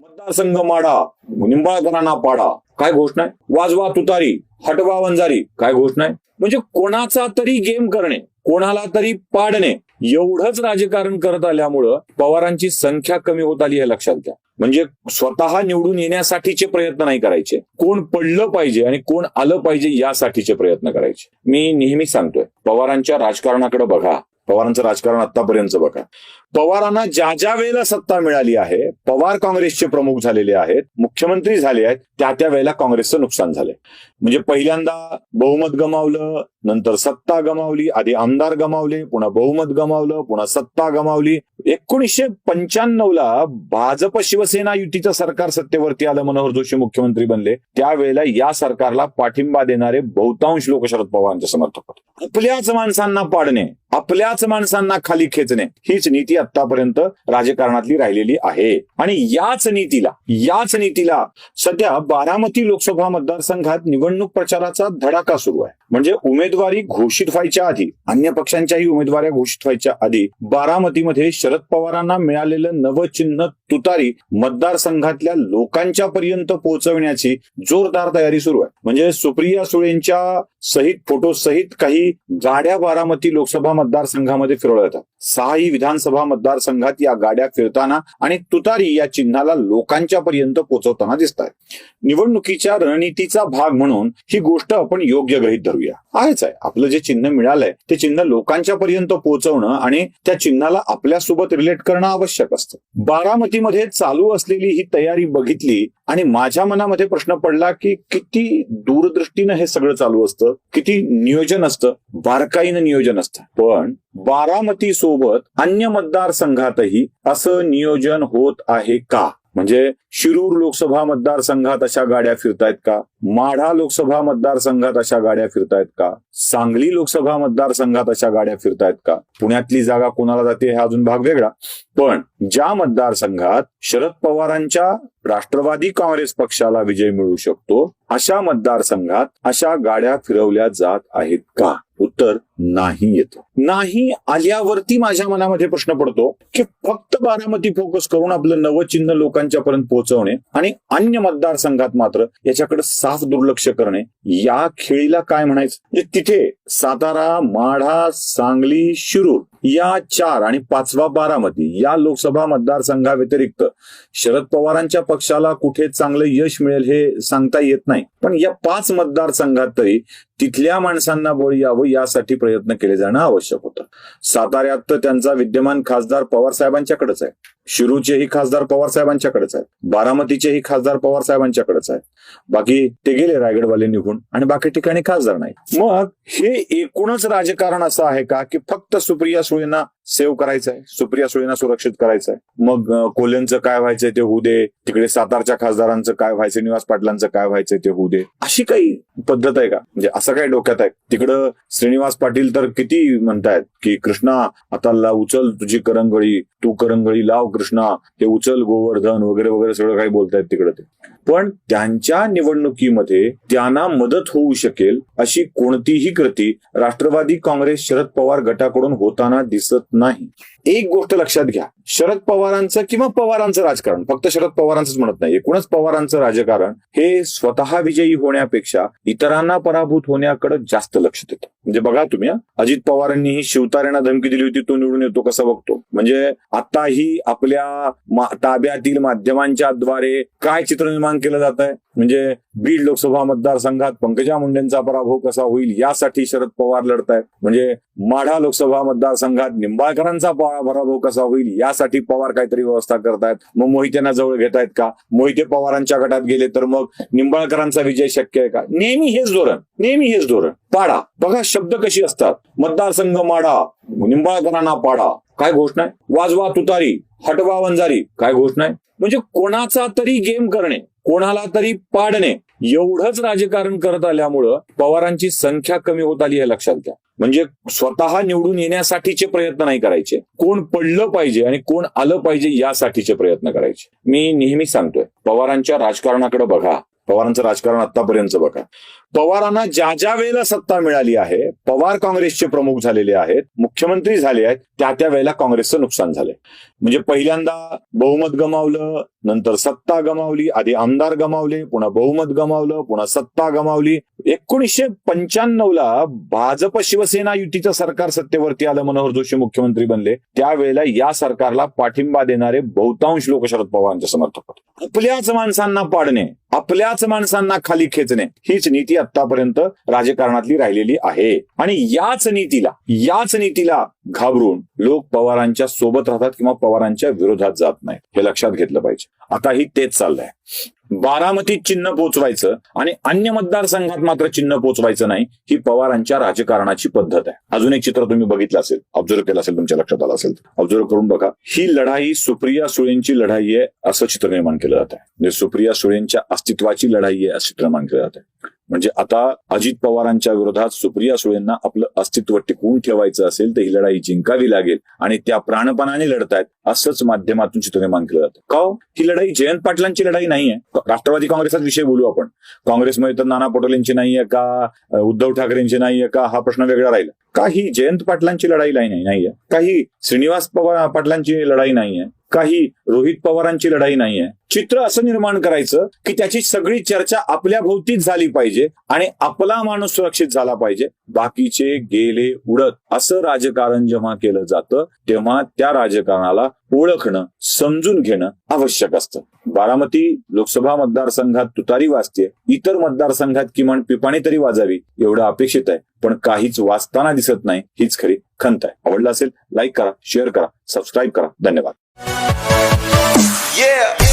मतदारसंघ माडा निंबाळकरांना पाडा. काय घोषणा आहे? वाजवा तुतारी हटवा वंजारी. काय घोषणा आहे? म्हणजे कोणाचा तरी गेम करणे कोणाला तरी पाडणे एवढंच राजकारण करत आल्यामुळं पवारांची संख्या कमी होत आली हे लक्षात घ्या. म्हणजे स्वतः निवडून येण्यासाठीचे प्रयत्न नाही करायचे. कोण पडलं पाहिजे आणि कोण आलं पाहिजे यासाठीचे प्रयत्न करायचे. मी नेहमी सांगतोय पवारांच्या राजकारणाकडे बघा. पवारांचं राजकारण आतापर्यंत बघा. पवारांना ज्या ज्या वेळेला सत्ता मिळाली आहे पवार काँग्रेसचे प्रमुख झालेले आहेत मुख्यमंत्री झाले आहेत त्या त्या वेळेला काँग्रेसचं नुकसान झालंय. म्हणजे पहिल्यांदा बहुमत गमावलं नंतर सत्ता गमावली आधी आमदार गमावले पुन्हा बहुमत गमावलं पुन्हा सत्ता गमावली. एकोणीसशे पंच्याण्णव ला भाजप शिवसेना युतीचं सरकार सत्तेवरती आलं मनोहर जोशी मुख्यमंत्री बनले. त्यावेळेला या सरकारला पाठिंबा देणारे बहुतांश लोक शरद पवारांचे समर्थक होते. आपल्याच माणसांना पाडणे आपल्याच माणसांना खाली खेचणे हीच नीती आतापर्यंत राजकारणातली राहिलेली आहे. आणि याच नीतीला याच नीतीला सध्या बारामती लोकसभा मतदारसंघात निवडणूक प्रचाराचा धडाका सुरू आहे. म्हणजे उमेदवारी घोषित व्हायच्या आधी अन्य पक्षांच्याही उमेदवाऱ्या घोषित व्हायच्या आधी बारामतीमध्ये शरद पवारांना मिळालेलं नवचिन्ह तुतारी मतदारसंघातल्या लोकांच्या पर्यंत पोहोचवण्याची जोरदार तयारी सुरू आहे. म्हणजे सुप्रिया सुळेंच्या सहित फोटो सहित काही गाड्या बारामती लोकसभा मतदारसंघामध्ये फिरवल्या जातात. सहाही विधानसभा मतदारसंघात या गाड्या फिरताना आणि तुतारी या चिन्हाला लोकांच्या पर्यंत पोहोचवताना दिसत आहे निवडणुकीच्या रणनीतीचा भाग म्हणून ही गोष्ट आपण योग्य गृहित धरूया. आहेच आहे. आपलं जे चिन्ह मिळालंय ते चिन्ह लोकांच्या पर्यंत पोहोचवणं आणि त्या चिन्हाला आपल्यासोबत रिलेट करणं आवश्यक असतं. बारामतीमध्ये चालू असलेली ही तयारी बघितली आणि माझ्या मनामध्ये प्रश्न पडला की किती दूरदृष्टीनं हे सगळं चालू असतं? किती नियोजन असतं बारकाईनं नियोजन असतं. पण बारामती सोबत अन्य मतदारसंघातही असं नियोजन होत आहे का? म्हणजे शिरूर लोकसभा मतदारसंघात अशा गाड्या फिरतायत का? माढा लोकसभा मतदारसंघात अशा गाड्या फिरतायत का? सांगली लोकसभा मतदारसंघात अशा गाड्या फिरतायत का? पुण्यातली जागा कोणाला जाते हा अजून भाग वेगळा. पण ज्या मतदारसंघात शरद पवारांच्या राष्ट्रवादी काँग्रेस पक्षाला विजय मिळू शकतो अशा मतदारसंघात अशा गाड्या फिरवल्या जात आहेत का? उत्तर नाही येतं. नाही आल्यावरती माझ्या मनामध्ये प्रश्न पडतो की फक्त बारामती फोकस करून आपलं नवचिन्ह लोकांच्या पर्यंत पोहोचवणे आणि अन्य मतदारसंघात मात्र याच्याकडे साफ दुर्लक्ष करणे या खेळीला काय म्हणायचं? म्हणजे तिथे सातारा माढा सांगली शिरूर या चार आणि पाचवा बारामती या लोकसभा मतदारसंघाव्यतिरिक्त शरद पवारांच्या पक्षाला कुठे चांगलं यश मिळेल हे सांगता येत नाही. पण या पाच मतदारसंघात तरी तिथल्या माणसांना बळी यावं यासाठी प्रयत्न केले जाणं आवश्यक होतं. साताऱ्यात तर त्यांचा विद्यमान खासदार पवार साहेबांच्याकडेच आहे. शिरूचेही खासदार पवार साहेबांच्याकडेच आहेत. बारामतीचेही खासदार पवार साहेबांच्याकडेच आहेत. बाकी ते गेले रायगडवाले निघून आणि बाकी ठिकाणी खासदार नाही मग हे एकूणच राजकारण असं आहे का की फक्त सुप्रिया सुळेंना सेव्ह करायचं आहे सुप्रिया सुळेंना सुरक्षित करायचं आहे मग कोल्यांचं काय व्हायचंय ते होऊ दे तिकडे सातारच्या खासदारांचं काय व्हायचं निवास पाटलांचं काय व्हायचंय ते होऊ दे अशी काही पद्धत आहे का? म्हणजे असं काय डोक्यात आहे. तिकडं श्रीनिवास पाटील तर किती म्हणतायत की कृष्णा आता ला उचल तुझी करंगळी तू करंगळी लाव कृष्णा ते उचल गोवर्धन वगैरे वगैरे सगळं काही बोलतायत तिकडे ते. पण त्यांच्या निवडणुकीमध्ये त्यांना मदत होऊ शकेल अशी कोणतीही कृती राष्ट्रवादी काँग्रेस शरद पवार गटाकडून होताना दिसत नाही. एक गोष्ट लक्षात घ्या. शरद पवारांचं किंवा पवारांचं राजकारण. फक्त शरद पवारांचंच म्हणत नाही. एकूणच पवारांचं राजकारण हे स्वतः विजयी होण्यापेक्षा इतरांना पराभूत होण्याकडे जास्त लक्ष देतं. म्हणजे बघा तुम्ही अजित पवारांनी ही शिवतारेंना धमकी दिली होती तो निवडून येतो कसं बघतो? म्हणजे आताही आपल्या मा- ताब्यातील माध्यमांच्या द्वारे काय चित्र निर्माण केलं जात आहे म्हणजे बीड लोकसभा मतदारसंघात पंकजा मुंडेंचा पराभव कसा होईल यासाठी शरद पवार लढत आहेत म्हणजे माढा लोकसभा मतदारसंघात निंबाळकरांचा पराभव कसा होईल यासाठी पवार काहीतरी व्यवस्था करतायत. मग मोहित्यांना जवळ घेत आहेत का? मोहिते पवारांच्या गटात गेले तर मग निंबाळकरांचा विजय शक्य आहे का? नेहमी हेच धोरण नेहमी हेच धोरण. पाडा. बघा शब्द कशी असतात. मतदारसंघ माडा. निंबाळकरांना पाडा. काय घोषणा आहे? वाजवा तुतारी. हटवा वंजारी. काय घोषणा आहे? म्हणजे कोणाचा तरी गेम करणे कोणाला तरी पाडणे एवढंच राजकारण करत आल्यामुळं पवारांची संख्या कमी होत आली हे लक्षात घ्या. म्हणजे स्वतः निवडून येण्यासाठीचे प्रयत्न नाही करायचे. कोण पडलं पाहिजे आणि कोण आलं पाहिजे यासाठीचे प्रयत्न करायचे. मी नेहमी सांगतोय पवारांच्या राजकारणाकडे बघा. पवारांचं राजकारण आतापर्यंत बघा. पवारांना ज्या ज्या वेळेला सत्ता मिळाली आहे पवार काँग्रेसचे प्रमुख झालेले आहेत मुख्यमंत्री झाले आहेत त्या त्या वेळेला काँग्रेसचं नुकसान झालंय. म्हणजे पहिल्यांदा बहुमत गमावलं नंतर सत्ता गमावली आधी आमदार गमावले पुन्हा बहुमत गमावलं पुन्हा सत्ता गमावली. एकोणीसशे पंच्याण्णव ला भाजप शिवसेना युतीचं सरकार सत्तेवरती आलं मनोहर जोशी मुख्यमंत्री बनले. त्यावेळेला या सरकारला पाठिंबा देणारे बहुतांश लोक शरद पवारांचे समर्थक होते. आपल्याच माणसांना पाडणे आपल्याच माणसांना खाली खेचणे हीच नीती आतापर्यंत राजकारणातली राहिलेली आहे. आणि याच नीतीला याच नीतीला घाबरून लोक पवारांच्या सोबत राहतात किंवा पवारांच्या विरोधात जात नाहीत. हे लक्षात घेतलं पाहिजे. आताही तेच चाललंय. बारामतीत चिन्ह पोचवायचं आणि अन्य मतदारसंघात मात्र चिन्ह पोचवायचं नाही ही पवारांच्या राजकारणाची पद्धत आहे. अजून एक चित्र तुम्ही बघितलं असेल ऑब्झर्व केलं असेल तुमच्या लक्षात आलं असेल. ऑब्झर्व करून बघा. ही लढाई सुप्रिया सुळेंची लढाई आहे असं चित्र निर्माण केलं जात आहे. म्हणजे सुप्रिया सुळेंच्या अस्तित्वाची लढाई आहे असं चित्र निर्माण केलं जात आहे. म्हणजे आता अजित पवारांच्या विरोधात सुप्रिया सुळेंना आपलं अस्तित्व टिकवून ठेवायचं असेल तर ही लढाई जिंकावी लागेल. आणि त्या प्राणपणाने लढतायत असंच माध्यमातून चित्रनिर्माण केलं जातं. का हो? ही? लढाई जयंत पाटलांची लढाई नाहीये. राष्ट्रवादी काँग्रेसचा विषय बोलू आपण. काँग्रेसमध्ये तर नाना पटोलेंची नाहीये का उद्धव ठाकरेंची नाहीये का हा प्रश्न वेगळा राहिला. काही जयंत पाटलांची लढाई नाही नाहीये? काही श्रीनिवास पवार पाटलांची लढाई नाहीये? काही रोहित पवारांची लढाई नाहीये? चित्र असं निर्माण करायचं की त्याची सगळी चर्चा आपल्या भोवतीच झाली पाहिजे आणि आपला माणूस सुरक्षित झाला पाहिजे. बाकीचे गेले उडत. असं राजकारण जेव्हा केलं जातं तेव्हा त्या राजकारणाला ओळखणं समजून घेणं आवश्यक असतं. बारामती लोकसभा मतदारसंघात तुतारी वाजते इतर मतदारसंघात किमान पिपाणी तरी वाजावी एवढं अपेक्षित आहे. पण काहीच वाचताना दिसत नाही हीच खरी खंत आहे. आवडलं असेल लाईक करा शेअर करा सबस्क्राईब करा. धन्यवाद. Yeah. yeah.